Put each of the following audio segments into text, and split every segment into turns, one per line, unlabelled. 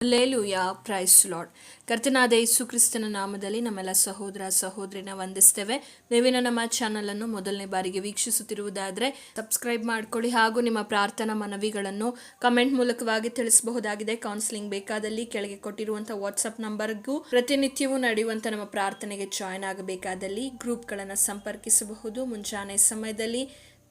ಲೇಲುಯ price lord ಕರ್ತನಾದ ಯೇಸು ಕ್ರಿಸ್ತನ ನಾಮದಲ್ಲಿ ನಮ್ಮೆಲ್ಲ ಸಹೋದರ ಸಹೋದರಿನ ವಂದಿಸ್ತೇವೆ. ನೀವಿನ ನಮ್ಮ ಚಾನಲ್ ಅನ್ನು ಮೊದಲನೇ ಬಾರಿಗೆ ವೀಕ್ಷಿಸುತ್ತಿರುವುದಾದರೆ ಸಬ್ಸ್ಕ್ರೈಬ್ ಮಾಡ್ಕೊಳ್ಳಿ ಹಾಗೂ ನಿಮ್ಮ ಪ್ರಾರ್ಥನಾ ಮನವಿಗಳನ್ನು ಕಮೆಂಟ್ ಮೂಲಕವಾಗಿ ತಿಳಿಸಬಹುದಾಗಿದೆ. ಕೌನ್ಸಿಲಿಂಗ್ ಬೇಕಾದಲ್ಲಿ ಕೆಳಗೆ ಕೊಟ್ಟಿರುವಂತಹ ವಾಟ್ಸಪ್ ನಂಬರ್ಗೂ ಪ್ರತಿನಿತ್ಯವೂ ನಡೆಯುವಂಥ ನಮ್ಮ ಪ್ರಾರ್ಥನೆಗೆ ಜಾಯ್ನ್ ಆಗಬೇಕಾದಲ್ಲಿ ಗ್ರೂಪ್ಗಳನ್ನು ಸಂಪರ್ಕಿಸಬಹುದು. ಮುಂಜಾನೆ ಸಮಯದಲ್ಲಿ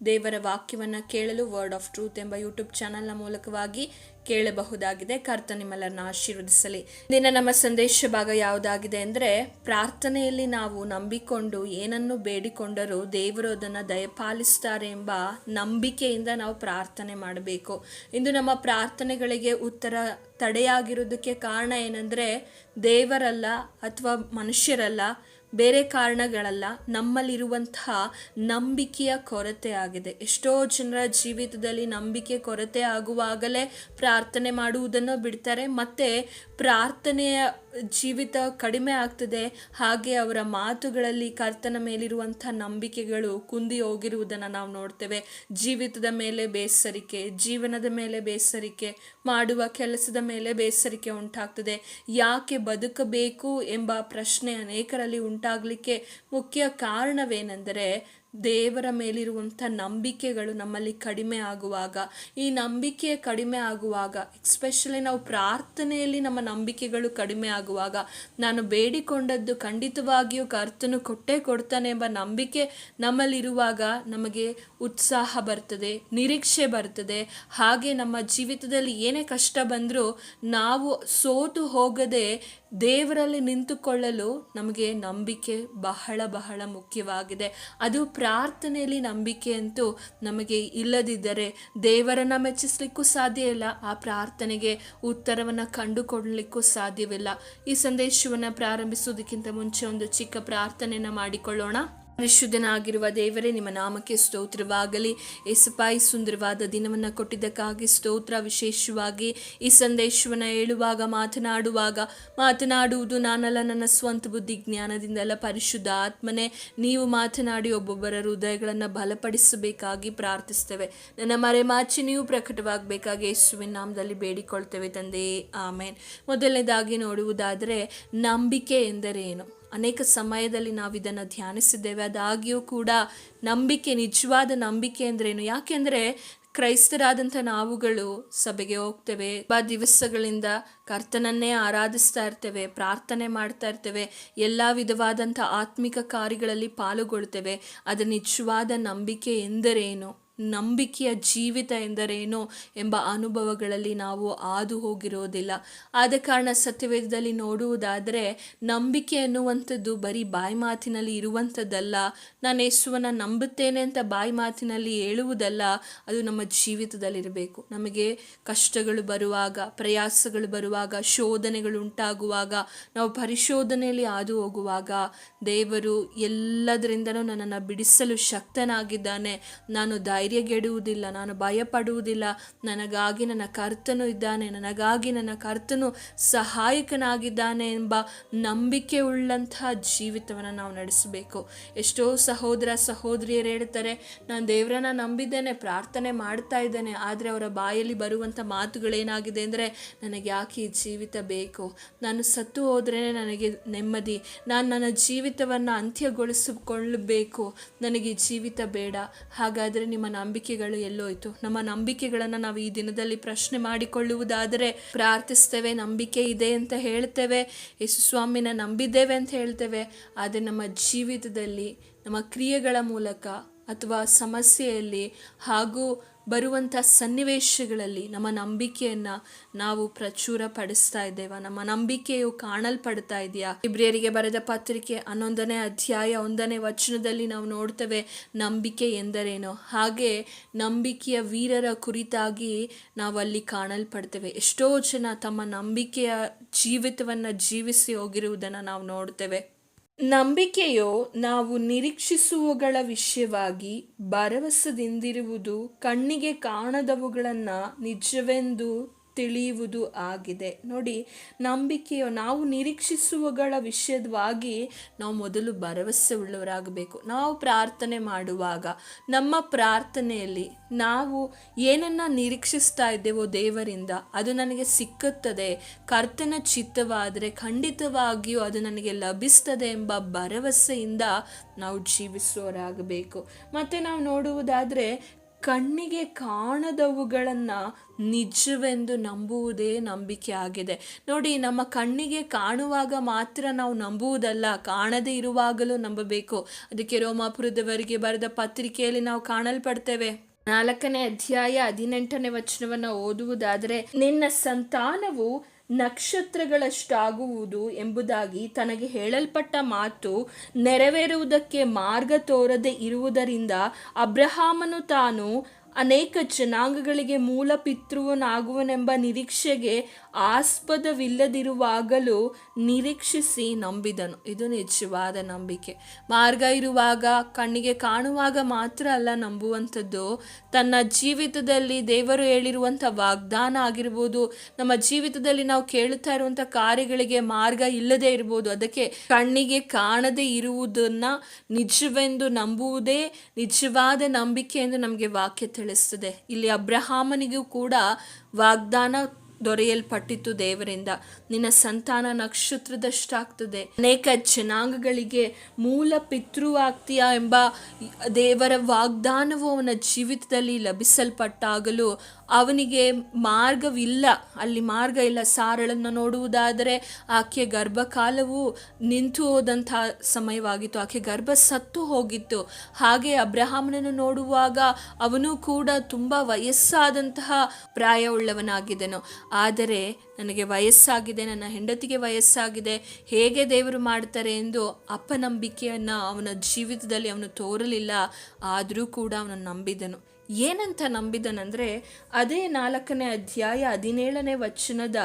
ದೇವರ ವಾಕ್ಯವನ್ನು ಕೇಳಲು ವರ್ಡ್ ಆಫ್ ಟ್ರೂತ್ ಎಂಬ ಯೂಟ್ಯೂಬ್ ಚಾನಲ್ನ ಮೂಲಕವಾಗಿ ಕೇಳಬಹುದಾಗಿದೆ. ಕರ್ತ ನಿಮ್ಮೆಲ್ಲರನ್ನ ಆಶೀರ್ವದಿಸಲಿ. ದಿನ ನಮ್ಮ ಸಂದೇಶ ಭಾಗ ಯಾವುದಾಗಿದೆ ಅಂದರೆ, ಪ್ರಾರ್ಥನೆಯಲ್ಲಿ ನಾವು ನಂಬಿಕೊಂಡು ಏನನ್ನು ಬೇಡಿಕೊಂಡರೂ ದೇವರು ಅದನ್ನು ದಯಪಾಲಿಸ್ತಾರೆ ಎಂಬ ನಂಬಿಕೆಯಿಂದ ನಾವು ಪ್ರಾರ್ಥನೆ ಮಾಡಬೇಕು. ಇಂದು ನಮ್ಮ ಪ್ರಾರ್ಥನೆಗಳಿಗೆ ಉತ್ತರ ತಡೆಯಾಗಿರೋದಕ್ಕೆ ಕಾರಣ ಏನಂದರೆ, ದೇವರಲ್ಲ ಅಥವಾ ಮನುಷ್ಯರಲ್ಲ ಬೇರೆ ಕಾರಣಗಳಲ್ಲ ನಮ್ಮಲ್ಲಿರುವಂತಹ ನಂಬಿಕೆಯ ಕೊರತೆ ಆಗಿದೆ. ಎಷ್ಟೋ ಜನರ ಜೀವಿತದಲ್ಲಿ ನಂಬಿಕೆ ಕೊರತೆ ಆಗುವಾಗಲೇ ಪ್ರಾರ್ಥನೆ ಮಾಡುವುದನ್ನು ಬಿಡ್ತಾರೆ. ಮತ್ತೆ ಪ್ರಾರ್ಥನೆಯ ಜೀವಿತ ಕಡಿಮೆ ಆಗ್ತದೆ, ಹಾಗೆ ಅವರ ಮಾತುಗಳಲ್ಲಿ ಕರ್ತನ ಮೇಲಿರುವಂಥ ನಂಬಿಕೆಗಳು ಕುಂದಿ ಹೋಗಿರುವುದನ್ನು ನಾವು ನೋಡ್ತೇವೆ. ಜೀವಿತದ ಮೇಲೆ ಬೇಸರಿಕೆ, ಜೀವನದ ಮೇಲೆ ಬೇಸರಿಕೆ, ಮಾಡುವ ಕೆಲಸದ ಮೇಲೆ ಬೇಸರಿಕೆ ಉಂಟಾಗ್ತದೆ. ಯಾಕೆ ಬದುಕಬೇಕು ಎಂಬ ಪ್ರಶ್ನೆ ಅನೇಕರಲ್ಲಿ ಉಂಟಾಗಲಿಕ್ಕೆ ಮುಖ್ಯ ಕಾರಣವೇನೆಂದರೆ ದೇವರ ಮೇಲಿರುವಂಥ ನಂಬಿಕೆಗಳು ನಮ್ಮಲ್ಲಿ ಕಡಿಮೆ ಆಗುವಾಗ, ಈ ನಂಬಿಕೆ ಕಡಿಮೆ ಆಗುವಾಗ ಎಕ್ಸ್ಪೆಷಲಿ ನಾವು ಪ್ರಾರ್ಥನೆಯಲ್ಲಿ ನಮ್ಮ ನಂಬಿಕೆಗಳು ಕಡಿಮೆ ಆಗುವಾಗ, ನಾನು ಬೇಡಿಕೊಂಡದ್ದು ಖಂಡಿತವಾಗಿಯೂ ಕರ್ತನು ಕೊಟ್ಟೇ ಕೊಡ್ತಾನೆ ಎಂಬ ನಂಬಿಕೆ ನಮ್ಮಲ್ಲಿರುವಾಗ ನಮಗೆ ಉತ್ಸಾಹ ಬರ್ತದೆ, ನಿರೀಕ್ಷೆ ಬರ್ತದೆ. ಹಾಗೆ ನಮ್ಮ ಜೀವಿತದಲ್ಲಿ ಏನೇ ಕಷ್ಟ ಬಂದರೂ ನಾವು ಸೋತು ಹೋಗದೆ ದೇವರಲ್ಲಿ ನಿಂತುಕೊಳ್ಳಲು ನಮಗೆ ನಂಬಿಕೆ ಬಹಳ ಬಹಳ ಮುಖ್ಯವಾಗಿದೆ. ಅದು ಪ್ರಾರ್ಥನೆಯಲ್ಲಿ ನಂಬಿಕೆ ಅಂತೂ ನಮಗೆ ಇಲ್ಲದಿದ್ದರೆ ದೇವರನ್ನು ಮೆಚ್ಚಿಸ್ಲಿಕ್ಕೂ ಸಾಧ್ಯ ಇಲ್ಲ, ಆ ಪ್ರಾರ್ಥನೆಗೆ ಉತ್ತರವನ್ನು ಕಂಡುಕೊಳ್ಳಲಿಕ್ಕೂ ಸಾಧ್ಯವಿಲ್ಲ. ಈ ಸಂದೇಶವನ್ನು ಪ್ರಾರಂಭಿಸುವುದಕ್ಕಿಂತ ಮುಂಚೆ ಒಂದು ಚಿಕ್ಕ ಪ್ರಾರ್ಥನೆಯನ್ನು ಮಾಡಿಕೊಳ್ಳೋಣ. ಪರಿಶುದ್ಧನಾಗಿರುವ ದೇವರೇ, ನಿಮ್ಮ ನಾಮಕ್ಕೆ ಸ್ತೋತ್ರವಾಗಲಿ. ಎಸಪಾಯಿ ಸುಂದರವಾದ ದಿನವನ್ನು ಕೊಟ್ಟಿದ್ದಕ್ಕಾಗಿ ಸ್ತೋತ್ರ. ವಿಶೇಷವಾಗಿ ಈ ಸಂದೇಶವನ್ನು ಹೇಳುವಾಗ, ಮಾತನಾಡುವಾಗ, ಮಾತನಾಡುವುದು ನಾನಲ್ಲ, ನನ್ನ ಸ್ವಂತ ಬುದ್ಧಿ ಜ್ಞಾನದಿಂದಲ್ಲ. ಪರಿಶುದ್ಧ ಆತ್ಮನೇ, ನೀವು ಮಾತನಾಡಿ ಒಬ್ಬೊಬ್ಬರ ಹೃದಯಗಳನ್ನು ಬಲಪಡಿಸಬೇಕಾಗಿ ಪ್ರಾರ್ಥಿಸ್ತೇವೆ. ನನ್ನ ಮರೆಮಾಚಿ ನೀವು ಪ್ರಕಟವಾಗಬೇಕಾಗಿ ಯೇಸುವಿನ ನಾಮದಲ್ಲಿ ಬೇಡಿಕೊಳ್ತೇವೆ ತಂದೆ. ಆಮೇನ್. ಮೊದಲನೇದಾಗಿ ನೋಡುವುದಾದರೆ, ನಂಬಿಕೆ ಎಂದರೇನು? ಅನೇಕ ಸಮಯದಲ್ಲಿ ನಾವು ಇದನ್ನು ಧ್ಯಾನಿಸಿದ್ದೇವೆ. ಅದಾಗಿಯೂ ಕೂಡ ನಂಬಿಕೆ, ನಿಜವಾದ ನಂಬಿಕೆ ಅಂದ್ರೇನು? ಯಾಕೆಂದರೆ ಕ್ರೈಸ್ತರಾದಂಥ ನಾವುಗಳು ಸಭೆಗೆ ಹೋಗ್ತೇವೆ, ಬಾ ದಿವಸಗಳಿಂದ ಕರ್ತನನ್ನೇ ಆರಾಧಿಸ್ತಾ ಇರ್ತೇವೆ, ಪ್ರಾರ್ಥನೆ ಮಾಡ್ತಾ ಇರ್ತೇವೆ, ಎಲ್ಲ ವಿಧವಾದಂಥ ಆತ್ಮಿಕ ಕಾರ್ಯಗಳಲ್ಲಿ ಪಾಲುಗೊಳ್ತೇವೆ. ಅದು ನಿಜವಾದ ನಂಬಿಕೆ ಎಂದರೇನು? ನಂಬಿಕೆಯ ಜೀವಿತ ಎಂದರೇನು ಎಂಬ ಅನುಭವಗಳಲ್ಲಿ ನಾವು ಹಾದು ಹೋಗಿರೋದಿಲ್ಲ. ಆದ ಕಾರಣ ಸತ್ಯವೇದದಲ್ಲಿ ನೋಡುವುದಾದರೆ, ನಂಬಿಕೆ ಎನ್ನುವಂಥದ್ದು ಬರೀ ಬಾಯಿ ಮಾತಿನಲ್ಲಿ ಇರುವಂಥದ್ದಲ್ಲ. ನಾನು ಯೇಸುವನ್ನ ನಂಬುತ್ತೇನೆ ಅಂತ ಬಾಯಿ ಮಾತಿನಲ್ಲಿ ಹೇಳುವುದಲ್ಲ, ಅದು ನಮ್ಮ ಜೀವಿತದಲ್ಲಿರಬೇಕು. ನಮಗೆ ಕಷ್ಟಗಳು ಬರುವಾಗ, ಪ್ರಯಾಸಗಳು ಬರುವಾಗ, ಶೋಧನೆಗಳು ಉಂಟಾಗುವಾಗ, ನಾವು ಪರಿಶೋಧನೆಯಲ್ಲಿ ಹಾದು ಹೋಗುವಾಗ, ದೇವರು ಎಲ್ಲದರಿಂದನೂ ನನ್ನನ್ನು ಬಿಡಿಸಲು ಶಕ್ತನಾಗಿದ್ದಾನೆ. ನಾನು ಧೈರ್ಯಗೆಡುವುದಿಲ್ಲ ನಾನು ಭಯಪಡುವುದಿಲ್ಲ. ನನಗಾಗಿ ನನ್ನ ಕರ್ತನು ಇದ್ದಾನೆ, ನನಗಾಗಿ ನನ್ನ ಕರ್ತನು ಸಹಾಯಕನಾಗಿದ್ದಾನೆ ಎಂಬ ನಂಬಿಕೆ ಉಳ್ಳಂತಹ ಜೀವಿತವನ್ನು ನಾವು ನಡೆಸಬೇಕು. ಎಷ್ಟೋ ಸಹೋದರ ಸಹೋದರಿಯರು ಹೇಳ್ತಾರೆ, ನಾನು ದೇವರನ್ನ ನಂಬಿದ್ದೇನೆ, ಪ್ರಾರ್ಥನೆ ಮಾಡ್ತಾ ಇದ್ದೇನೆ, ಆದರೆ ಅವರ ಬಾಯಲ್ಲಿ ಬರುವಂಥ ಮಾತುಗಳೇನಾಗಿದೆ ಅಂದರೆ, ನನಗೆ ಯಾಕೆ ಈ ಜೀವಿತ ಬೇಕು? ನಾನು ಸತ್ತು ಹೋದ್ರೇ ನನಗೆ ನೆಮ್ಮದಿ. ನಾನು ನನ್ನ ಜೀವಿತವನ್ನು ಅಂತ್ಯಗೊಳಿಸಿಕೊಳ್ಳಬೇಕು. ನನಗೆ ಜೀವಿತ ಬೇಡ. ಹಾಗಾದರೆ ನಿಮ್ಮ ನಂಬಿಕೆಗಳು ಎಲ್ಲೋಯ್ತು. ನಮ್ಮ ನಂಬಿಕೆಗಳನ್ನು ನಾವು ಈ ದಿನದಲ್ಲಿ ಪ್ರಶ್ನೆ ಮಾಡಿಕೊಳ್ಳುವುದಾದರೆ ಪ್ರಾರ್ಥಿಸ್ತೇವೆ, ನಂಬಿಕೆ ಇದೆ ಅಂತ ಹೇಳ್ತೇವೆ, ಯೇಸು ಸ್ವಾಮಿನ ನಂಬಿದ್ದೇವೆ ಅಂತ ಹೇಳ್ತೇವೆ. ಆದರೆ ನಮ್ಮ ಜೀವಿತದಲ್ಲಿ, ನಮ್ಮ ಕ್ರಿಯೆಗಳ ಮೂಲಕ ಅಥವಾ ಸಮಸ್ಯೆಯಲ್ಲಿ ಹಾಗೂ ಬರುವಂಥ ಸನ್ನಿವೇಶಗಳಲ್ಲಿ ನಮ್ಮ ನಂಬಿಕೆಯನ್ನು ನಾವು ಪ್ರಚುರ ಪಡಿಸ್ತಾ ಇದ್ದೇವೆ. ನಮ್ಮ ನಂಬಿಕೆಯು ಕಾಣಲ್ಪಡ್ತಾ ಇದೆಯಾ? ಇಬ್ರಿಯರಿಗೆ ಬರೆದ ಪತ್ರಿಕೆ ಹನ್ನೊಂದನೇ ಅಧ್ಯಾಯ ಒಂದನೇ ವಚನದಲ್ಲಿ ನಾವು ನೋಡ್ತೇವೆ, ನಂಬಿಕೆ ಎಂದರೇನು? ಹಾಗೆ ನಂಬಿಕೆಯ ವೀರರ ಕುರಿತಾಗಿ ನಾವು ಅಲ್ಲಿ ಕಾಣಲ್ಪಡ್ತೇವೆ. ಎಷ್ಟೋ ಜನ ತಮ್ಮ ನಂಬಿಕೆಯ ಜೀವಿತವನ್ನು ಜೀವಿಸಿ ಹೋಗಿರುವುದನ್ನು ನಾವು ನೋಡ್ತೇವೆ. ನಂಬಿಕೆಯು ನಾವು ನಿರೀಕ್ಷಿಸುವಗಳ ವಿಷಯವಾಗಿ ಭರವಸೆದಿಂದಿರುವುದು ಕಣ್ಣಿಗೆ ಕಾಣದವುಗಳನ್ನು ನಿಜವೆಂದು ತಿಳಿಯುವುದು ಆಗಿದೆ. ನೋಡಿ, ನಂಬಿಕೆಯು ನಾವು ನಿರೀಕ್ಷಿಸುವಗಳ ವಿಷಯವಾಗಿ ನಾವು ಮೊದಲು ಭರವಸೆ ಉಳ್ಳವರಾಗಬೇಕು. ನಾವು ಪ್ರಾರ್ಥನೆ ಮಾಡುವಾಗ, ನಮ್ಮ ಪ್ರಾರ್ಥನೆಯಲ್ಲಿ ನಾವು ಏನನ್ನ ನಿರೀಕ್ಷಿಸ್ತಾ ಇದ್ದೇವೋ ದೇವರಿಂದ, ಅದು ನನಗೆ ಸಿಕ್ಕುತ್ತದೆ. ಕರ್ತನ ಚಿತ್ತವಾದರೆ ಖಂಡಿತವಾಗಿಯೂ ಅದು ನನಗೆ ಲಭಿಸ್ತದೆ ಎಂಬ ಭರವಸೆಯಿಂದ ನಾವು ಜೀವಿಸುವವರಾಗಬೇಕು. ಮತ್ತು ನಾವು ನೋಡುವುದಾದರೆ ಕಣ್ಣಿಗೆ ಕಾಣದವುಗಳನ್ನು ನಿಜವೆಂದು ನಂಬುವುದೇ ನಂಬಿಕೆ ಆಗಿದೆ. ನೋಡಿ, ನಮ್ಮ ಕಣ್ಣಿಗೆ ಕಾಣುವಾಗ ಮಾತ್ರ ನಾವು ನಂಬುವುದಲ್ಲ, ಕಾಣದೇ ಇರುವಾಗಲೂ ನಂಬಬೇಕು. ಅದಕ್ಕೆ ರೋಮಾಪುರದವರಿಗೆ ಬರೆದ ಪತ್ರಿಕೆಯಲ್ಲಿ ನಾವು ಕಾಣಲ್ಪಡ್ತೇವೆ. ನಾಲ್ಕನೇ ಅಧ್ಯಾಯ ಹದಿನೆಂಟನೇ ವಚನವನ್ನು ಓದುವುದಾದರೆ, ನಿನ್ನ ಸಂತಾನವು ನಕ್ಷತ್ರಗಳಷ್ಟಾಗುವುದು ಎಂಬುದಾಗಿ ತನಗೆ ಹೇಳಲ್ಪಟ್ಟ ಮಾತು ನೆರವೇರುವುದಕ್ಕೆ ಮಾರ್ಗ ತೋರದೆ ಇರುವುದರಿಂದ ಅಬ್ರಹಾಮನು ತಾನು ಅನೇಕ ಜನಾಂಗಗಳಿಗೆ ಮೂಲ ಪಿತೃವನಾಗುವನೆಂಬ ನಿರೀಕ್ಷೆಗೆ ಆಸ್ಪದವಿಲ್ಲದಿರುವಾಗಲೂ ನಿರೀಕ್ಷಿಸಿ ನಂಬಿದನು. ಇದು ನಿಜವಾದ ನಂಬಿಕೆ. ಮಾರ್ಗ ಇರುವಾಗ, ಕಣ್ಣಿಗೆ ಕಾಣುವಾಗ ಮಾತ್ರ ಅಲ್ಲ ನಂಬುವಂಥದ್ದು. ತನ್ನ ಜೀವಿತದಲ್ಲಿ ದೇವರು ಹೇಳಿರುವಂಥ ವಾಗ್ದಾನ ಆಗಿರ್ಬೋದು, ನಮ್ಮ ಜೀವಿತದಲ್ಲಿ ನಾವು ಕೇಳುತ್ತಾ ಇರುವಂಥ ಕಾರ್ಯಗಳಿಗೆ ಮಾರ್ಗ ಇಲ್ಲದೆ ಇರ್ಬೋದು, ಅದಕ್ಕೆ ಕಣ್ಣಿಗೆ ಕಾಣದೇ ಇರುವುದನ್ನು ನಿಜವೆಂದು ನಂಬುವುದೇ ನಿಜವಾದ ನಂಬಿಕೆ ಎಂದು ನಮಗೆ ವಾಕ್ಯ ತಿಳಿಸ್ತದೆ ಇಲ್ಲಿ ಅಬ್ರಹಾಮನಿಗೂ ಕೂಡ ವಾಗ್ದಾನ ದೊರೆಯಲ್ಪಟ್ಟಿತ್ತು ದೇವರಿಂದ. ನಿನ್ನ ಸಂತಾನ ನಕ್ಷತ್ರದಷ್ಟಾಗ್ತದೆ. ಅನೇಕ ಜನಾಂಗಗಳಿಗೆ ಮೂಲ ಪಿತೃವಾಗ್ತೀಯ ಎಂಬ ದೇವರ ವಾಗ್ದಾನವು ಅವನ ಜೀವಿತದಲ್ಲಿ ಲಭಿಸಲ್ಪಟ್ಟಾಗಲೂ ಅವನಿಗೆ ಮಾರ್ಗವಿಲ್ಲ. ಅಲ್ಲಿ ಮಾರ್ಗ ಇಲ್ಲ. ಸಾರಳನ್ನು ನೋಡುವುದಾದರೆ ಆಕೆ ಗರ್ಭಕಾಲವು ನಿಂತು ಹೋದಂಥ ಸಮಯವಾಗಿತ್ತು. ಆಕೆ ಗರ್ಭ ಸತ್ತು ಹೋಗಿತ್ತು. ಹಾಗೆ ಅಬ್ರಹಾಮನನ್ನು ನೋಡುವಾಗ ಅವನು ಕೂಡ ತುಂಬ ವಯಸ್ಸಾದಂತಹ ಪ್ರಾಯವುಳ್ಳವನಾಗಿದ್ದನು. ಆದರೆ ನನಗೆ ವಯಸ್ಸಾಗಿದೆ, ನನ್ನ ಹೆಂಡತಿಗೆ ವಯಸ್ಸಾಗಿದೆ. ಹೇಗೆ ದೇವರು ಮಾಡ್ತಾರೆ ಎಂದು ಅಪನಂಬಿಕೆಯನ್ನು ಅವನ ಜೀವಿತದಲ್ಲಿ ಅವನು ತೋರಲಿಲ್ಲ. ಆದರೂ ಕೂಡ ಅವನು ನಂಬಿದನು. ಏನಂತ ನಂಬಿದನಂದರೆ, ಅದೇ ನಾಲ್ಕನೇ ಅಧ್ಯಾಯ ಹದಿನೇಳನೇ ವಚನದ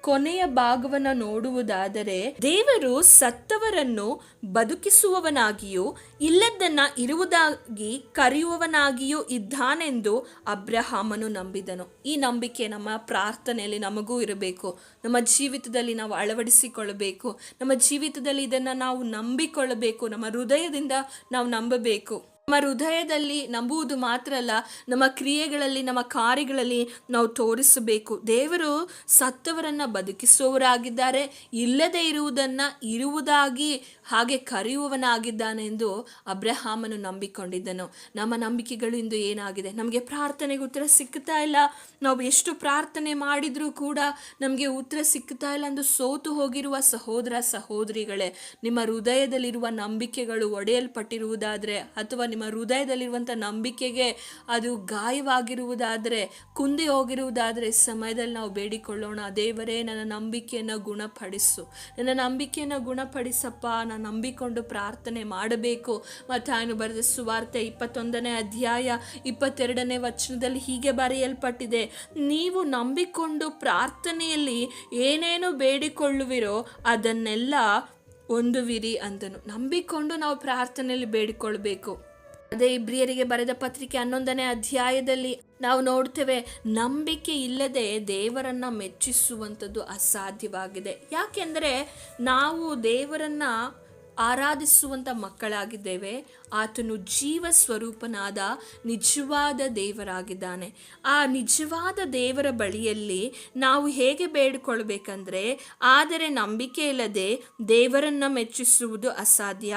ಕೊನೆಯ ಭಾಗವನ್ನು ನೋಡುವುದಾದರೆ, ದೇವರು ಸತ್ತವರನ್ನು ಬದುಕಿಸುವವನಾಗಿಯೂ, ಇಲ್ಲದನ್ನ ಇರುವುದಾಗಿ ಕರೆಯುವವನಾಗಿಯೂ ಇದ್ದಾನೆಂದು ಅಬ್ರಹಾಮನು ನಂಬಿದನು. ಈ ನಂಬಿಕೆ ನಮ್ಮ ಪ್ರಾರ್ಥನೆಯಲ್ಲಿ ನಮಗೂ ಇರಬೇಕು. ನಮ್ಮ ಜೀವಿತದಲ್ಲಿ ನಾವು ಅಳವಡಿಸಿಕೊಳ್ಳಬೇಕು. ನಮ್ಮ ಜೀವಿತದಲ್ಲಿ ಇದನ್ನು ನಾವು ನಂಬಿಕೊಳ್ಳಬೇಕು. ನಮ್ಮ ಹೃದಯದಿಂದ ನಾವು ನಂಬಬೇಕು. ನಮ್ಮ ಹೃದಯದಲ್ಲಿ ನಂಬುವುದು ಮಾತ್ರ ಅಲ್ಲ, ನಮ್ಮ ಕ್ರಿಯೆಗಳಲ್ಲಿ, ನಮ್ಮ ಕಾರ್ಯಗಳಲ್ಲಿ ನಾವು ತೋರಿಸಬೇಕು. ದೇವರು ಸತ್ತವರನ್ನ ಬದುಕಿಸುವವರಾಗಿದ್ದಾರೆ, ಇಲ್ಲದೆ ಇರುವುದನ್ನ ಇರುವುದಾಗಿ ಹಾಗೆ ಕರೆಯುವವನಾಗಿದ್ದಾನೆ ಎಂದು ಅಬ್ರಹಾಮನು ನಂಬಿಕೊಂಡಿದ್ದನು. ನಮ್ಮ ನಂಬಿಕೆಗಳು ಇಂದು ಏನಾಗಿದೆ? ನಮಗೆ ಪ್ರಾರ್ಥನೆಗೆ ಉತ್ತರ ಸಿಕ್ಕುತ್ತಾ ಇಲ್ಲ. ನಾವು ಎಷ್ಟು ಪ್ರಾರ್ಥನೆ ಮಾಡಿದ್ರೂ ಕೂಡ ನಮಗೆ ಉತ್ತರ ಸಿಕ್ಕುತ್ತಾ ಇಲ್ಲ. ಎಂದು ಸೋತು ಹೋಗಿರುವ ಸಹೋದರ ಸಹೋದರಿಗಳೇ, ನಿಮ್ಮ ಹೃದಯದಲ್ಲಿರುವ ನಂಬಿಕೆಗಳು ಒಡೆಯಲ್ಪಟ್ಟಿರುವುದಾದರೆ ಅಥವಾ ನಿಮ್ಮ ಹೃದಯದಲ್ಲಿರುವಂಥ ನಂಬಿಕೆಗೆ ಅದು ಗಾಯವಾಗಿರುವುದಾದರೆ, ಕುಂದಿ ಹೋಗಿರುವುದಾದರೆ ಸಮಯದಲ್ಲಿ ನಾವು ಬೇಡಿಕೊಳ್ಳೋಣ, ದೇವರೇ, ನನ್ನ ನಂಬಿಕೆಯನ್ನು ಗುಣಪಡಿಸು. ನನ್ನ ನಂಬಿಕೆಯನ್ನು ಗುಣಪಡಿಸಪ್ಪ, ನಾನು ನಂಬಿಕೊಂಡು ಪ್ರಾರ್ಥನೆ ಮಾಡಬೇಕು. ಮತ್ತು ಅವನು ಬರೆದ ಸುವಾರ್ತೆ ಇಪ್ಪತ್ತೊಂದನೇ ಅಧ್ಯಾಯ ಇಪ್ಪತ್ತೆರಡನೇ ವಚನದಲ್ಲಿ ಹೀಗೆ ಬರೆಯಲ್ಪಟ್ಟಿದೆ, ನೀವು ನಂಬಿಕೊಂಡು ಪ್ರಾರ್ಥನೆಯಲ್ಲಿ ಏನೇನು ಬೇಡಿಕೊಳ್ಳುವಿರೋ ಅದನ್ನೆಲ್ಲ ಹೊಂದುವಿರಿ ಅಂತನು ನಂಬಿಕೊಂಡು ನಾವು ಪ್ರಾರ್ಥನೆಯಲ್ಲಿ ಬೇಡಿಕೊಳ್ಬೇಕು ಅದೇ ಇಬ್ರಿಯರಿಗೆ ಬರೆದ ಪತ್ರಿಕೆ ಹನ್ನೊಂದನೇ ಅಧ್ಯಾಯದಲ್ಲಿ ನಾವು ನೋಡ್ತೇವೆ, ನಂಬಿಕೆ ಇಲ್ಲದೆ ದೇವರನ್ನ ಮೆಚ್ಚಿಸುವಂಥದ್ದು ಅಸಾಧ್ಯವಾಗಿದೆ. ಯಾಕೆಂದರೆ ನಾವು ದೇವರನ್ನ ಆರಾಧಿಸುವಂಥ ಮಕ್ಕಳಾಗಿದ್ದೇವೆ. ಆತನು ಜೀವ ಸ್ವರೂಪನಾದ ನಿಜವಾದ ದೇವರಾಗಿದ್ದಾನೆ. ಆ ನಿಜವಾದ ದೇವರ ಬಳಿಯಲ್ಲಿ ನಾವು ಹೇಗೆ ಬೇಡಿಕೊಳ್ಬೇಕಂದ್ರೆ ಆದರೆ ನಂಬಿಕೆ ಇಲ್ಲದೆ ದೇವರನ್ನ ಮೆಚ್ಚಿಸುವುದು ಅಸಾಧ್ಯ.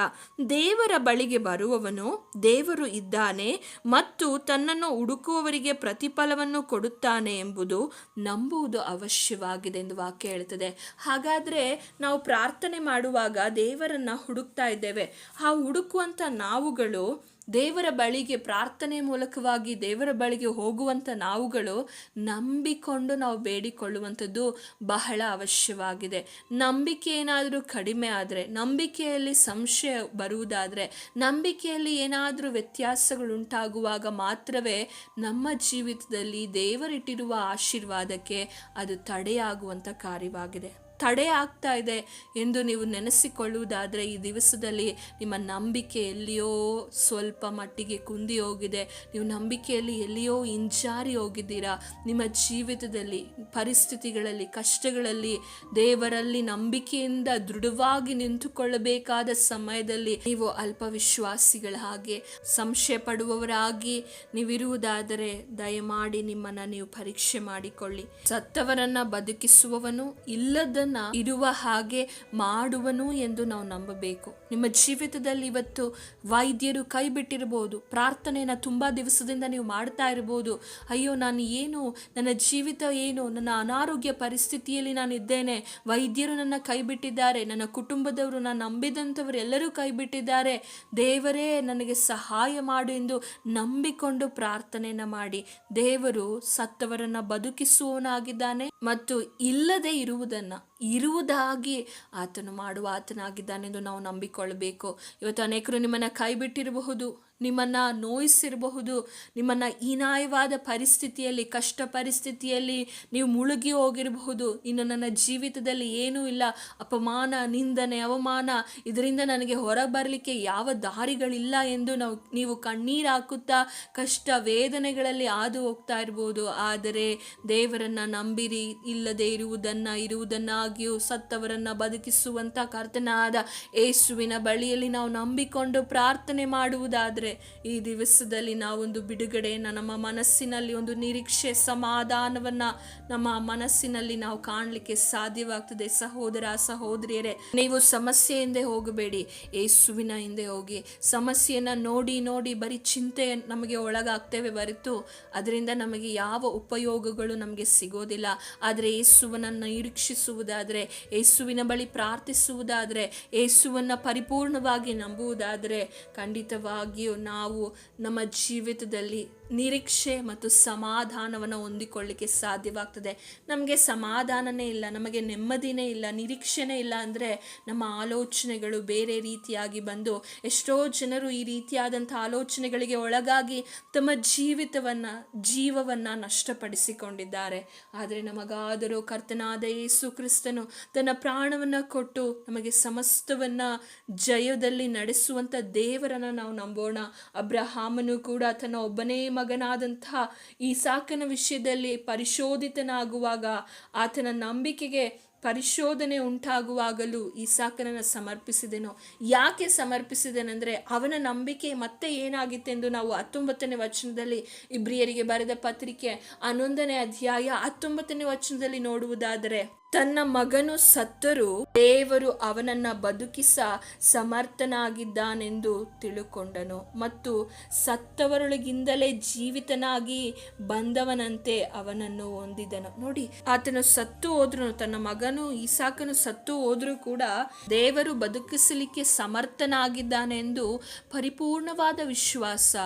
ದೇವರ ಬಳಿಗೆ ಬರುವವನು ದೇವರು ಇದ್ದಾನೆ ಮತ್ತು ತನ್ನನ್ನು ಹುಡುಕುವವರಿಗೆ ಪ್ರತಿಫಲವನ್ನು ಕೊಡುತ್ತಾನೆ ಎಂಬುದು ನಂಬುವುದು ಅವಶ್ಯವಾಗಿದೆ ಎಂದು ವಾಕ್ಯ ಹೇಳ್ತದೆ ಹಾಗಾದರೆ ನಾವು ಪ್ರಾರ್ಥನೆ ಮಾಡುವಾಗ ದೇವರನ್ನ ಹುಡುಕ್ತಾ ಇದ್ದೇವೆ. ಆ ಹುಡುಕುವಂಥ ನಾವುಗಳು ದೇವರ ಬಳಿಗೆ ಪ್ರಾರ್ಥನೆ ಮೂಲಕವಾಗಿ ದೇವರ ಬಳಿಗೆ ಹೋಗುವಂಥ ನಾವುಗಳು ನಂಬಿಕೊಂಡು ನಾವು ಬೇಡಿಕೊಳ್ಳುವಂಥದ್ದು ಬಹಳ ಅವಶ್ಯವಾಗಿದೆ. ನಂಬಿಕೆ ಏನಾದರೂ ಕಡಿಮೆ ಆದರೆ, ನಂಬಿಕೆಯಲ್ಲಿ ಸಂಶಯ ಬರುವುದಾದರೆ, ನಂಬಿಕೆಯಲ್ಲಿ ಏನಾದರೂ ವ್ಯತ್ಯಾಸಗಳುಂಟಾಗುವಾಗ ಮಾತ್ರವೇ ನಮ್ಮ ಜೀವಿತದಲ್ಲಿ ದೇವರಿಟ್ಟಿರುವ ಆಶೀರ್ವಾದಕ್ಕೆ ಅದು ತಡೆಯಾಗುವಂಥ ಕಾರ್ಯವಾಗಿದೆ. ತಡೆ ಆಗ್ತಾ ಇದೆ ಎಂದು ನೀವು ನೆನೆಸಿಕೊಳ್ಳುವುದಾದರೆ ಈ ದಿವಸದಲ್ಲಿ ನಿಮ್ಮ ನಂಬಿಕೆ ಎಲ್ಲಿಯೋ ಸ್ವಲ್ಪ ಮಟ್ಟಿಗೆ ಕುಂದಿ ಹೋಗಿದೆ. ನೀವು ನಂಬಿಕೆಯಲ್ಲಿ ಎಲ್ಲಿಯೋ ಹಿಂಜಾರಿ ಹೋಗಿದ್ದೀರಾ. ನಿಮ್ಮ ಜೀವಿತದಲ್ಲಿ, ಪರಿಸ್ಥಿತಿಗಳಲ್ಲಿ, ಕಷ್ಟಗಳಲ್ಲಿ ದೇವರಲ್ಲಿ ನಂಬಿಕೆಯಿಂದ ದೃಢವಾಗಿ ನಿಂತುಕೊಳ್ಳಬೇಕಾದ ಸಮಯದಲ್ಲಿ ನೀವು ಅಲ್ಪವಿಶ್ವಾಸಿಗಳ ಹಾಗೆ ಸಂಶಯ ಪಡುವವರಾಗಿ ನೀವಿರುವುದಾದರೆ ದಯಮಾಡಿ ನಿಮ್ಮನ್ನ ನೀವು ಪರೀಕ್ಷೆ ಮಾಡಿಕೊಳ್ಳಿ. ಸತ್ತವರನ್ನ ಬದುಕಿಸುವವನು ಇಲ್ಲದನ್ನ ಇರುವ ಹಾಗೆ ಮಾಡುವನು ಎಂದು ನಾವು ನಂಬಬೇಕು. ನಿಮ್ಮ ಜೀವಿತದಲ್ಲಿ ಇವತ್ತು ವೈದ್ಯರು ಕೈ ಬಿಟ್ಟಿರಬಹುದು, ಪ್ರಾರ್ಥನೆಯನ್ನ ತುಂಬಾ ದಿವಸದಿಂದ ನೀವು ಮಾಡ್ತಾ ಇರಬಹುದು. ಅಯ್ಯೋ, ನಾನು ಏನು, ನನ್ನ ಜೀವಿತ ಏನು, ನನ್ನ ಅನಾರೋಗ್ಯ ಪರಿಸ್ಥಿತಿಯಲ್ಲಿ ನಾನು ಇದ್ದೇನೆ. ವೈದ್ಯರು ನನ್ನ ಕೈ ಬಿಟ್ಟಿದ್ದಾರೆ, ನನ್ನ ಕುಟುಂಬದವರು ನಾನು ನಂಬಿದಂಥವರು ಎಲ್ಲರೂ ಕೈ ಬಿಟ್ಟಿದ್ದಾರೆ. ದೇವರೇ, ನನಗೆ ಸಹಾಯ ಮಾಡು ಎಂದು ನಂಬಿಕೊಂಡು ಪ್ರಾರ್ಥನೆಯನ್ನ ಮಾಡಿ. ದೇವರು ಸತ್ತವರನ್ನ ಬದುಕಿಸುವವನಾಗಿದ್ದಾನೆ ಮತ್ತು ಇಲ್ಲದೆ ಇರುವುದನ್ನ ಇರುವುದಾಗಿ ಆತನು ಮಾಡುವ ಆತನಾಗಿದ್ದಾನೆಂದು ನಾವು ನಂಬಿಕೊಳ್ಳಬೇಕು. ಇವತ್ತು ಅನೇಕರು ನಿಮ್ಮನ್ನು ಕೈ ಬಿಟ್ಟಿರಬಹುದು ನಿಮ್ಮನ್ನ ನೋಯಿಸಿರಬಹುದು, ನಿಮ್ಮನ್ನ ಹೀನಾಯವಾದ ಪರಿಸ್ಥಿತಿಯಲ್ಲಿ, ಕಷ್ಟ ಪರಿಸ್ಥಿತಿಯಲ್ಲಿ ನೀವು ಮುಳುಗಿ ಹೋಗಿರಬಹುದು. ಇನ್ನು ನನ್ನ ಜೀವಿತದಲ್ಲಿ ಏನೂ ಇಲ್ಲ. ಅಪಮಾನ, ನಿಂದನೆ, ಅವಮಾನ, ಇದರಿಂದ ನನಗೆ ಹೊರಬರಲಿಕ್ಕೆ ಯಾವ ದಾರಿಗಳಿಲ್ಲ ಎಂದು ನಾವು, ನೀವು ಕಣ್ಣೀರು ಹಾಕುತ್ತಾ ಕಷ್ಟ ವೇದನೆಗಳಲ್ಲಿ ಹಾದು ಹೋಗ್ತಾ ಇರ್ಬೋದು ಆದರೆ ದೇವರನ್ನ ನಂಬಿರಿ, ಇಲ್ಲದೆ ಇರುವುದನ್ನ, ಇರುವುದನ್ನಾಗಿಯೂ ಸತ್ತವರನ್ನ ಬದುಕಿಸುವಂತ ಕರ್ತನಾದ ಯೇಸುವಿನ ಬಳಿಯಲ್ಲಿ ನಾವು ನಂಬಿಕೊಂಡು ಪ್ರಾರ್ಥನೆ ಮಾಡುವುದಾದರೆ ಈ ದಿವಸದಲ್ಲಿ ನಾವೊಂದು ಬಿಡುಗಡೆಯನ್ನು, ನಮ್ಮ ಮನಸ್ಸಿನಲ್ಲಿ ಒಂದು ನಿರೀಕ್ಷೆ, ಸಮಾಧಾನವನ್ನ ನಮ್ಮ ಮನಸ್ಸಿನಲ್ಲಿ ನಾವು ಕಾಣಲಿಕ್ಕೆ ಸಾಧ್ಯವಾಗ್ತದೆ. ಸಹೋದರ, ಸಹೋದರಿಯರೇ, ನೀವು ಸಮಸ್ಯೆ ಹಿಂದೆ ಹೋಗಬೇಡಿ. ಏಸುವಿನ ಹಿಂದೆ ಹೋಗಿ ಸಮಸ್ಯೆಯನ್ನು ನೋಡಿ ನೋಡಿ ಬರೀ ಚಿಂತೆ ನಮಗೆ ಒಳಗಾಗ್ತೇವೆ ಬರೆತು ಅದರಿಂದ ನಮಗೆ ಯಾವ ಉಪಯೋಗಗಳು ನಮಗೆ ಸಿಗೋದಿಲ್ಲ. ಆದರೆ ಯೇಸುವನನ್ನು ನಿರೀಕ್ಷಿಸುವುದಾದರೆ, ಯೇಸುವಿನ ಬಳಿ ಪ್ರಾರ್ಥಿಸುವುದಾದರೆ, ಯೇಸುವನ್ನು ಪರಿಪೂರ್ಣವಾಗಿ ನಂಬುವುದಾದರೆ ಖಂಡಿತವಾಗಿಯೂ ನಾವು ನಮ್ಮ ಜೀವಿತದಲ್ಲಿ ನಿರೀಕ್ಷೆ ಮತ್ತು ಸಮಾಧಾನವನ್ನು ಹೊಂದಿಕೊಳ್ಳಿಕ್ಕೆ ಸಾಧ್ಯವಾಗ್ತದೆ. ನಮಗೆ ಸಮಾಧಾನನೇ ಇಲ್ಲ, ನಮಗೆ ನೆಮ್ಮದಿನೇ ಇಲ್ಲ, ನಿರೀಕ್ಷೆನೇ ಇಲ್ಲ ಅಂದರೆ ನಮ್ಮ ಆಲೋಚನೆಗಳು ಬೇರೆ ರೀತಿಯಾಗಿ ಬಂದು ಎಷ್ಟೋ ಜನರು ಈ ರೀತಿಯಾದಂಥ ಆಲೋಚನೆಗಳಿಗೆ ಒಳಗಾಗಿ ತಮ್ಮ ಜೀವಿತವನ್ನು, ಜೀವವನ್ನು ನಷ್ಟಪಡಿಸಿಕೊಂಡಿದ್ದಾರೆ. ಆದರೆ ನಮಗಾದರೂ ಕರ್ತನಾದ ಯೇಸು ಕ್ರಿಸ್ತನು ತನ್ನ ಪ್ರಾಣವನ್ನು ಕೊಟ್ಟು ನಮಗೆ ಸಮಸ್ತವನ್ನು ಜಯದಲ್ಲಿ ನಡೆಸುವಂಥ ದೇವರನ್ನು ನಾವು ನಂಬೋಣ. ಅಬ್ರಹಾಮನು ಕೂಡ ತನ್ನ ಒಬ್ಬನೇ ಮಗನಾದಂತಹ ಈ ಸಾಕನ ವಿಷಯದಲ್ಲಿ ಪರಿಶೋಧಿತನಾಗುವಾಗ ಆತನ ನಂಬಿಕೆಗೆ ಪರಿಶೋಧನೆ ಉಂಟಾಗುವಾಗಲೂ ಈ ಸಾಕನನ್ನು ಸಮರ್ಪಿಸಿದೆನೋ. ಯಾಕೆ ಸಮರ್ಪಿಸಿದೆನೆಂದರೆ ಅವನ ನಂಬಿಕೆ ಮತ್ತೆ ಏನಾಗಿತ್ತೆಂದು ನಾವು ಹತ್ತೊಂಬತ್ತನೇ ವಚನದಲ್ಲಿ ಇಬ್ರಿಯರಿಗೆ ಬರೆದ ಪತ್ರಿಕೆ ಹನ್ನೊಂದನೇ ಅಧ್ಯಾಯ ಹತ್ತೊಂಬತ್ತನೇ ವಚನದಲ್ಲಿ ನೋಡುವುದಾದರೆ ತನ್ನ ಮಗನು ಸತ್ತರೂ ದೇವರು ಅವನನ್ನ ಬದುಕಿಸ ಸಮರ್ಥನಾಗಿದ್ದಾನೆಂದು ತಿಳುಕೊಂಡನು. ಮತ್ತು ಸತ್ತವರೊಳಗಿಂದಲೇ ಜೀವಿತನಾಗಿ ಬಂದವನಂತೆ ಅವನನ್ನು ಹೊಂದಿದನು. ನೋಡಿ, ಆತನು ಸತ್ತು ಹೋದ್ರು ತನ್ನ ಮಗನು ಈಸಾಕನು ಸತ್ತು ಹೋದ್ರೂ ಕೂಡ ದೇವರು ಬದುಕಿಸಲಿಕ್ಕೆ ಸಮರ್ಥನಾಗಿದ್ದಾನೆಂದು ಪರಿಪೂರ್ಣವಾದ ವಿಶ್ವಾಸ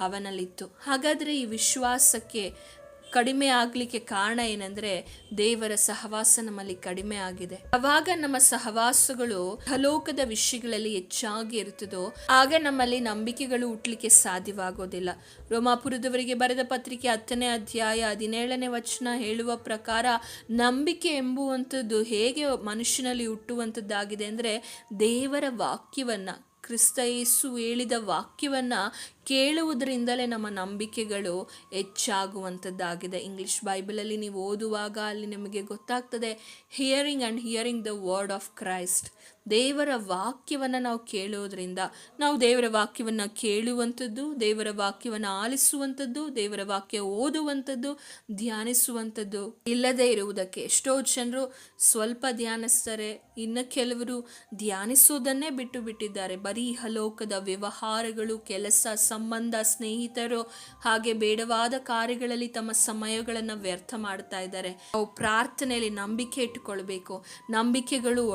ಅವನಲ್ಲಿತ್ತು. ಹಾಗಾದರೆ ಈ ವಿಶ್ವಾಸಕ್ಕೆ ಕಡಿಮೆ ಆಗ್ಲಿಕ್ಕೆ ಕಾರಣ ಏನಂದ್ರೆ ದೇವರ ಸಹವಾಸ ನಮ್ಮಲ್ಲಿ ಕಡಿಮೆ ಆಗಿದೆ. ಅವಾಗ ನಮ್ಮ ಸಹವಾಸಗಳು ಹಲೋಕದ ವಿಷಯಗಳಲ್ಲಿ ಹೆಚ್ಚಾಗಿ ಇರ್ತದೋ ಆಗ ನಮ್ಮಲ್ಲಿ ನಂಬಿಕೆಗಳು ಹುಟ್ಟಲಿಕ್ಕೆ ಸಾಧ್ಯವಾಗೋದಿಲ್ಲ. ರೋಮಾಪುರದವರಿಗೆ ಬರೆದ ಪತ್ರಿಕೆ ಹತ್ತನೇ ಅಧ್ಯಾಯ ಹದಿನೇಳನೇ ವಚನ ಹೇಳುವ ಪ್ರಕಾರ ನಂಬಿಕೆ ಎಂಬುವಂಥದ್ದು ಹೇಗೆ ಮನುಷ್ಯನಲ್ಲಿ ಹುಟ್ಟುವಂಥದ್ದಾಗಿದೆ ಅಂದರೆ ದೇವರ ವಾಕ್ಯವನ್ನ ಕ್ರಿಸ್ತ ಯೇಸು ಹೇಳಿದ ವಾಕ್ಯವನ್ನು ಕೇಳುವುದರಿಂದಲೇ ನಮ್ಮ ನಂಬಿಕೆಗಳು ಹೆಚ್ಚಾಗುವಂಥದ್ದಾಗಿದೆ. ಇಂಗ್ಲಿಷ್ ಬೈಬಲಲ್ಲಿ ನೀವು ಓದುವಾಗ ಅಲ್ಲಿ ನಿಮಗೆ ಗೊತ್ತಾಗ್ತದೆ hearing and hearing the word of Christ ದೇವರ ವಾಕ್ಯವನ್ನು ನಾವು ಕೇಳೋದ್ರಿಂದ ನಾವು ದೇವರ ವಾಕ್ಯವನ್ನು ಕೇಳುವಂಥದ್ದು, ದೇವರ ವಾಕ್ಯವನ್ನು ಆಲಿಸುವಂಥದ್ದು, ದೇವರ ವಾಕ್ಯ ಓದುವಂಥದ್ದು, ಧ್ಯಾನಿಸುವಂಥದ್ದು ಇಲ್ಲದೆ ಇರುವುದಕ್ಕೆ. ಎಷ್ಟೋ ಜನರು ಸ್ವಲ್ಪ ಧ್ಯಾನಿಸ್ತಾರೆ, ಇನ್ನು ಕೆಲವರು ಧ್ಯಾನಿಸೋದನ್ನೇ ಬಿಟ್ಟು ಬಿಟ್ಟಿದ್ದಾರೆ. ಬರೀ ಹಲೋಕದ ವ್ಯವಹಾರಗಳು, ಕೆಲಸ, ಸಂಬಂಧ, ಸ್ನೇಹಿತರು ಹಾಗೆ ಬೇಡವಾದ ಕಾರ್ಯಗಳಲ್ಲಿ ತಮ್ಮ ಸಮಯಗಳನ್ನು ವ್ಯರ್ಥ ಮಾಡ್ತಾ ಇದ್ದಾರೆ. ನಾವು ಪ್ರಾರ್ಥನೆಯಲ್ಲಿ ನಂಬಿಕೆ ಇಟ್ಟುಕೊಳ್ಬೇಕು. ನಂಬಿಕೆಗಳು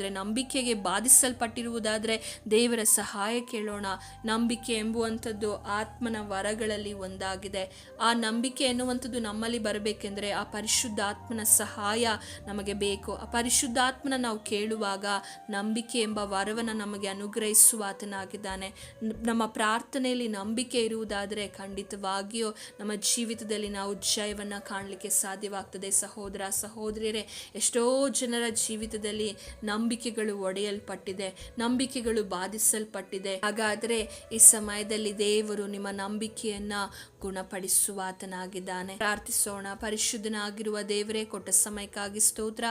ಒಡೆಯಲ್ಪಟ್ಟಿರುವುದಾದರೆ ನಂಬಿಕೆಗೆ ಬಾಧಿಸಲ್ಪಟ್ಟಿರುವುದಾದರೆ ದೇವರ ಸಹಾಯ ಕೇಳೋಣ. ನಂಬಿಕೆ ಎಂಬುವಂಥದ್ದು ಆತ್ಮನ ವರಗಳಲ್ಲಿ ಒಂದಾಗಿದೆ. ಆ ನಂಬಿಕೆ ಎನ್ನುವಂಥದ್ದು ನಮ್ಮಲ್ಲಿ ಬರಬೇಕೆಂದರೆ ಆ ಪರಿಶುದ್ಧಾತ್ಮನ ಸಹಾಯ ನಮಗೆ ಬೇಕು. ಆ ಪರಿಶುದ್ಧಾತ್ಮನ ನಾವು ಕೇಳುವಾಗ ನಂಬಿಕೆ ಎಂಬ ವರವನ್ನು ನಮಗೆ ಅನುಗ್ರಹಿಸುವ ಆತನಾಗಿದ್ದಾನೆ ನಮ್ಮ ಪ್ರಾರ್ಥನೆಯಲ್ಲಿ ನಂಬಿಕೆ ಇರುವುದಾದರೆ ಖಂಡಿತವಾಗಿಯೂ ನಮ್ಮ ಜೀವಿತದಲ್ಲಿ ನಾವು ಜಯವನ್ನು ಕಾಣಲಿಕ್ಕೆ ಸಾಧ್ಯವಾಗ್ತದೆ. ಸಹೋದರ, ಸಹೋದರಿಯರೇ, ಎಷ್ಟೋ ಜನರ ಜೀವಿತದಲ್ಲಿ ನಂಬಿಕೆ ನಂಬಿಕೆಗಳು ಒಡೆಯಲ್ಪಟ್ಟಿದೆ, ನಂಬಿಕೆಗಳು ಬಾಧಿಸಲ್ಪಟ್ಟಿದೆ. ಹಾಗಾದರೆ ಈ ಸಮಯದಲ್ಲಿ ದೇವರು ನಿಮ್ಮ ನಂಬಿಕೆಯನ್ನ ಗುಣಪಡಿಸುವಾತನಾಗಿದ್ದಾನೆ. ಪ್ರಾರ್ಥಿಸೋಣ. ಪರಿಶುದ್ಧನಾಗಿರುವ ದೇವರೇ, ಕೊಟ್ಟ ಸಮಯಕ್ಕಾಗಿ ಸ್ತೋತ್ರ.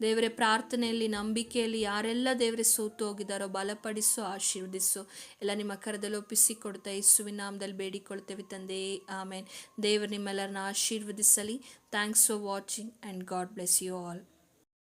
ದೇವರೇ, ಪ್ರಾರ್ಥನೆಯಲ್ಲಿ, ನಂಬಿಕೆಯಲ್ಲಿ ಯಾರೆಲ್ಲ ದೇವರೇ ಸೋತು ಹೋಗಿದ್ದಾರೋ ಬಲಪಡಿಸು, ಆಶೀರ್ವದಿಸು. ಎಲ್ಲ ನಿಮ್ಮ ಕರದಲ್ಲಿ ಒಪ್ಪಿಸಿ ಕೊಡ್ತಾ ಯೇಸುವಿನ ನಾಮದಲ್ಲಿ ಬೇಡಿಕೊಳ್ತೇವೆ ತಂದೆ. ಆಮೇನ್. ದೇವರು ನಿಮ್ಮೆಲ್ಲರನ್ನ ಆಶೀರ್ವದಿಸಲಿ. Thanks for watching and God bless you all